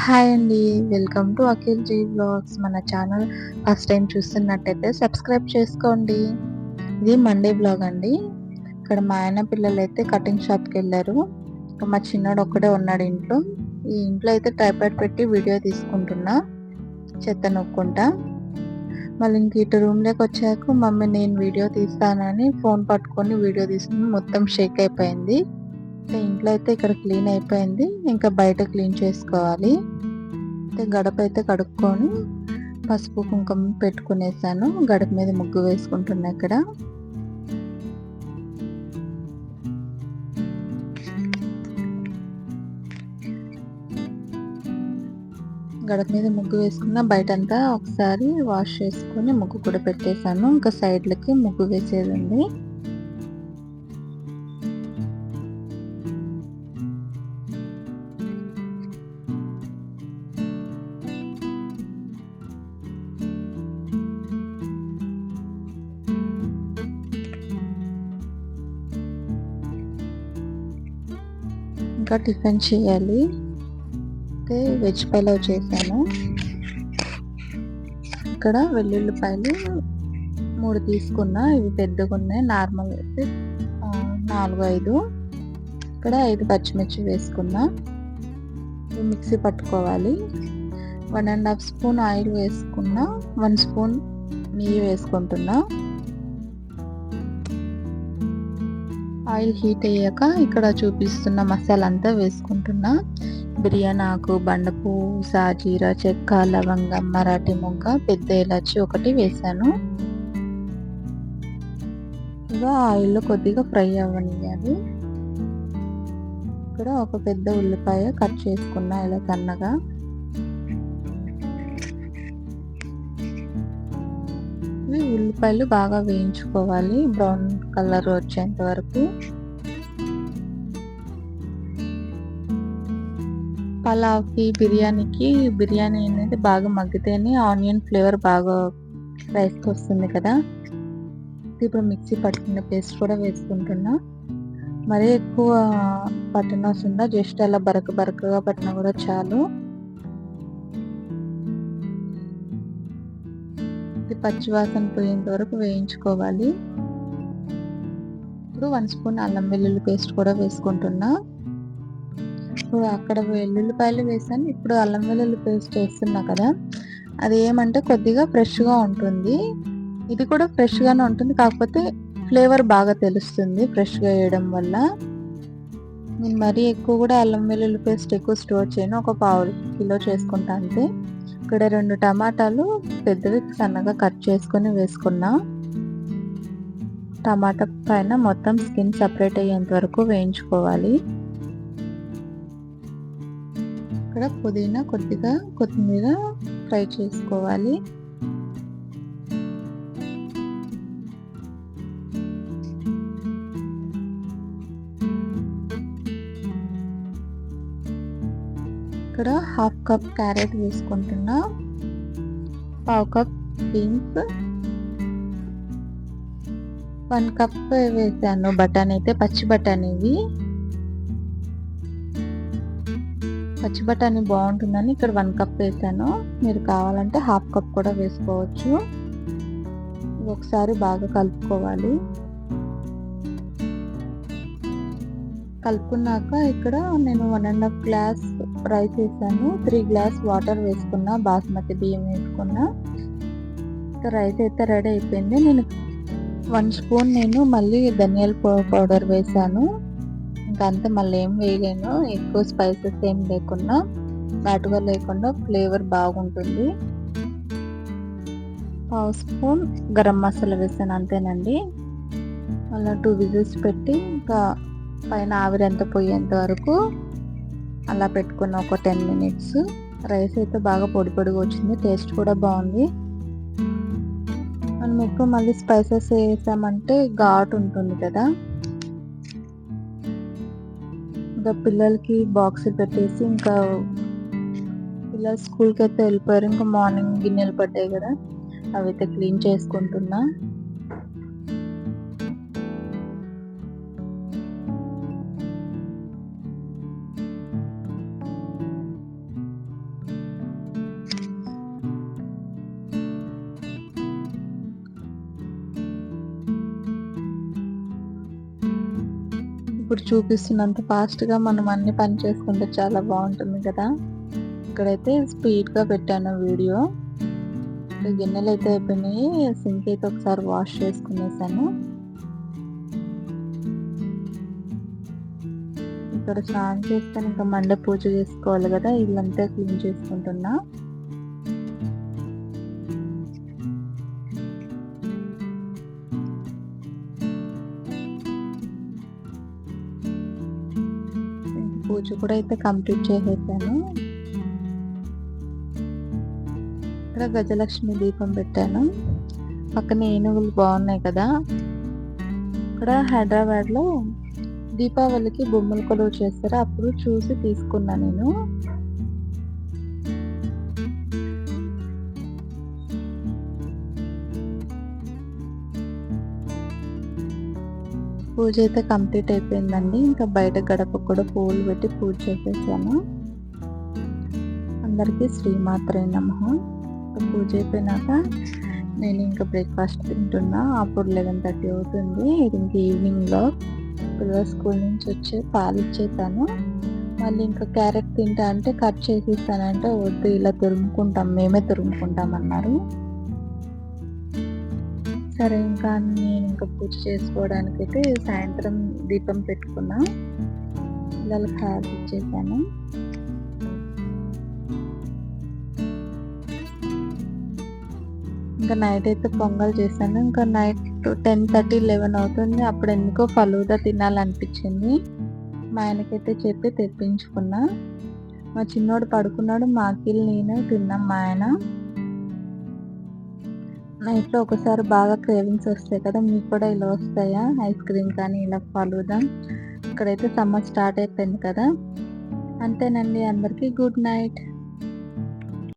Hi అండి. Welcome to Akhil ji blogs. మన channel first time చూస్తున్నట్టయితే సబ్స్క్రైబ్ చేసుకోండి. ఇది మండే బ్లాగ్ అండి. ఇక్కడ మా ఆయన పిల్లలు అయితే కటింగ్ షాప్కి వెళ్ళారు. మా చిన్నోడు ఒక్కడే ఉన్నాడు ఇంట్లో. ఈ ఇంట్లో అయితే ట్రైపాడ్ పెట్టి వీడియో తీసుకుంటున్నా. చెత్త నొక్కుంటా. మళ్ళీ ఇంక ఇటు రూమ్లోకి వచ్చాక మమ్మీ నేను వీడియో తీస్తానని ఫోన్ పట్టుకొని వీడియో తీసుకుని మొత్తం షేక్ అయిపోయింది. ఇంట్లో అయితే ఇక్కడ క్లీన్ అయిపోయింది. ఇంకా బయట క్లీన్ చేసుకోవాలి. అయితే గడప అయితే కడుక్కొని పసుపు కుంకుమ పెట్టుకునేసాను. గడప మీద ముగ్గు వేసుకుంటున్నా ఇక్కడ. గడప మీద ముగ్గు వేసుకున్న బయటంతా ఒకసారి వాష్ చేసుకొని ముగ్గు కూడా పెట్టేశాను. ఇంకా సైడ్లకి ముగ్గు వేసేది ఉంది. ఇంకా టిఫిన్ చేయాలి. అయితే వెజ్ పలావ్ చేశాను. ఇక్కడ వెల్లుల్లిపాయలు మూడు తీసుకున్నా ఇవి పెద్దగా ఉన్నాయి. నార్మల్ అయితే నాలుగు ఐదు. ఇక్కడ ఐదు పచ్చిమిర్చి వేసుకున్నా. మిక్సీ పట్టుకోవాలి. One and half spoon oil వేసుకున్నా వన్ స్పూన్ నెయ్యి వేసుకుంటున్నా. ఆయిల్ హీట్ అయ్యాక ఇక్కడ చూపిస్తున్న మసాలా అంతా వేసుకుంటున్నా. బిర్యానీ ఆకు బండపు సాజీరా చెక్క లవంగం మరాఠీ మొగ్గ పెద్ద ఇలాచి ఒకటి వేసాను. ఇక ఆయిల్లో కొద్దిగా ఫ్రై అవ్వనియాలి ఇక్కడ ఒక పెద్ద ఉల్లిపాయ కట్ చేసుకున్నా ఇలా సన్నగా. ఉల్లిపాయలు బాగా వేయించుకోవాలి. బ్రౌన్ కలర్ వచ్చేంత వరకు. పలావ్కి బిర్యానీకి బిర్యానీ అనేది బాగా మగ్గితేనే ఆనియన్ ఫ్లేవర్ బాగా రైస్కి వస్తుంది కదా. ఇప్పుడు మిక్సీ పట్టుకున్న పేస్ట్ కూడా వేసుకుంటున్నా. మరీ ఎక్కువ పట్టనవసరం జస్ట్ అలా బరక బరకగా పట్టినా కూడా చాలు. ఇది పచ్చివాసన పోయేంత వరకు వేయించుకోవాలి. ఇప్పుడు వన్ స్పూన్ అల్లం వెల్లుల్లి పేస్ట్ కూడా వేసుకుంటున్నా. ఇప్పుడు అక్కడ వెల్లుల్లిపాయలు వేసాను. ఇప్పుడు అల్లం వెల్లుల్లి పేస్ట్ వేస్తున్నా కదా అది ఏమంటే కొద్దిగా ఫ్రెష్గా ఉంటుంది. ఇది కూడా ఫ్రెష్గానే ఉంటుంది. కాకపోతే ఫ్లేవర్ బాగా తెలుస్తుంది ఫ్రెష్గా వేయడం వల్ల. నేను మరీ ఎక్కువ కూడా అల్లం వెల్లుల్లి పేస్ట్ ఎక్కువ స్టోర్ చేయను. ఒక పావు కిలో చేసుకుంటా అంతే. ఇక్కడ రెండు టమాటాలు పెద్దవి సన్నగా కట్ చేసుకొని వేసుకున్నా. టమాటా పైన మొత్తం స్కిన్ సపరేట్ అయ్యేంత వరకు వేయించుకోవాలి. ఇక్కడ పుదీనా కొద్దిగా కొత్తిమీర ఫ్రై చేసుకోవాలి. ఇక్కడ హాఫ్ కప్ క్యారెట్ వేసుకుంటున్నా. పావు కప్ బీన్స్ వన్ కప్ వేసాను బఠానీ అయితే పచ్చి బఠానీ ఇవి. పచ్చి బఠానీ బాగుంటుందని ఇక్కడ వన్ కప్ వేసాను. మీరు కావాలంటే హాఫ్ కప్ కూడా వేసుకోవచ్చు. ఒకసారి బాగా కలుపుకోవాలి. కలుపుకున్నాక ఇక్కడ నేను one and half glass rice వేసాను. త్రీ గ్లాస్ వాటర్ వేసుకున్నా బాస్మతి బియ్యం వేసుకున్నా. రైస్ అయితే రెడీ అయిపోయింది. నేను వన్ స్పూన్ నేను మళ్ళీ ధనియాల పౌడర్ వేసాను. ఇంకా అంతే మళ్ళీ ఏం వేయలేను. ఎక్కువ స్పైసెస్ ఏం లేకుండా ఘాటుగా లేకుండా ఫ్లేవర్ బాగుంటుంది. పావు స్పూన్ గరం మసాలా వేసాను అంతేనండి. అలా టూ విజిల్స్ పెట్టి ఇంకా పైన ఆవిరి ఎంత పోయేంత వరకు అలా పెట్టుకున్న ఒక టెన్ మినిట్స్. రైస్ అయితే బాగా పొడి పొడిగా వచ్చింది టేస్ట్ కూడా బాగుంది. మనం ఎక్కువ మళ్ళీ స్పైసెస్ వేసామంటే ఘాట్ ఉంటుంది కదా. ఇంకా పిల్లలకి బాక్స్ పెట్టేసి ఇంకా పిల్లలు స్కూల్కి అయితే వెళ్ళిపోయారు. ఇంకా మార్నింగ్ గిన్నెలు పడ్డాయి కదా. అవి అయితే క్లీన్ చేసుకుంటున్నా. ఇప్పుడు చూపిస్తున్నంత ఫాస్ట్‌గా మనం అన్ని పని చేసుకుంటే చాలా బాగుంటుంది కదా! ఇక్కడైతే స్పీడ్‌గా పెట్టాను వీడియో. గిన్నెలు అయితే అయిపోయినాయి. సింక్ అయితే ఒకసారి వాష్ చేసుకునేసాను. ఇక్కడ స్నానం చేస్తాను ఇంకా మండే పూజ చేసుకోవాలి కదా! ఇల్లంతా క్లీన్ చేసుకుంటున్నా. పూజ కూడా అయితే కంప్లీట్ చేసేసాను. ఇక్కడ గజలక్ష్మి దీపం పెట్టాను. పక్కన ఏనుగులు బాగున్నాయి కదా! ఇక్కడ హైదరాబాద్‌లో దీపావళికి బొమ్మలు కొలువు చేస్తారు. అప్పుడు చూసి తీసుకున్నా నేను. పూజ అయితే కంప్లీట్ అయిపోయిందండి. ఇంకా బయట గడప కూడా పువ్వులు పెట్టి పూజ చేసేసాను. అందరికీ శ్రీమాత్రే నమ పూజ అయిపోయినాక నేను ఇంకా బ్రేక్‌ఫాస్ట్ తింటున్నా. అప్పుడు 11:30 అవుతుంది. ఇది ఇంక ఈవినింగ్‌లో పిల్లల స్కూల్ నుంచి వచ్చి పాలు ఇచ్చేసాను. మళ్ళీ ఇంకా క్యారెట్ తింటా అంటే కట్ చేసి ఇస్తానంటే వద్దు ఇలా తురుముకుంటాం మేమే తురుముకుంటాం అన్నారు. సరే ఇంకా నేను ఇంకా పూజ చేసుకోవడానికి అయితే సాయంత్రం దీపం పెట్టుకున్నా. పిల్లలకి హ్యాప్ ఇచ్చేసాను. ఇంకా నైట్ అయితే పొంగల్ చేశాను. ఇంకా నైట్ 10:30, 11 అవుతుంది. అప్పుడు ఎందుకో ఫలూదా తినాలనిపించింది. మా ఆయనకైతే చెప్పి తెప్పించుకున్నా. మా చిన్నోడు పడుకున్నాడు. మా అఖిల్, నేను తిన్నాం మా ఆయన. నైట్‌లో ఒకసారి బాగా క్రేవింగ్స్ వస్తాయి కదా! మీకు కూడా ఇలా వస్తాయా? ఐస్ క్రీమ్ కానీ ఇలా ఫలూదా. ఇక్కడైతే సమ్మర్ స్టార్ట్ అయిపోయింది కదా! అంతేనండి అందరికీ గుడ్ నైట్.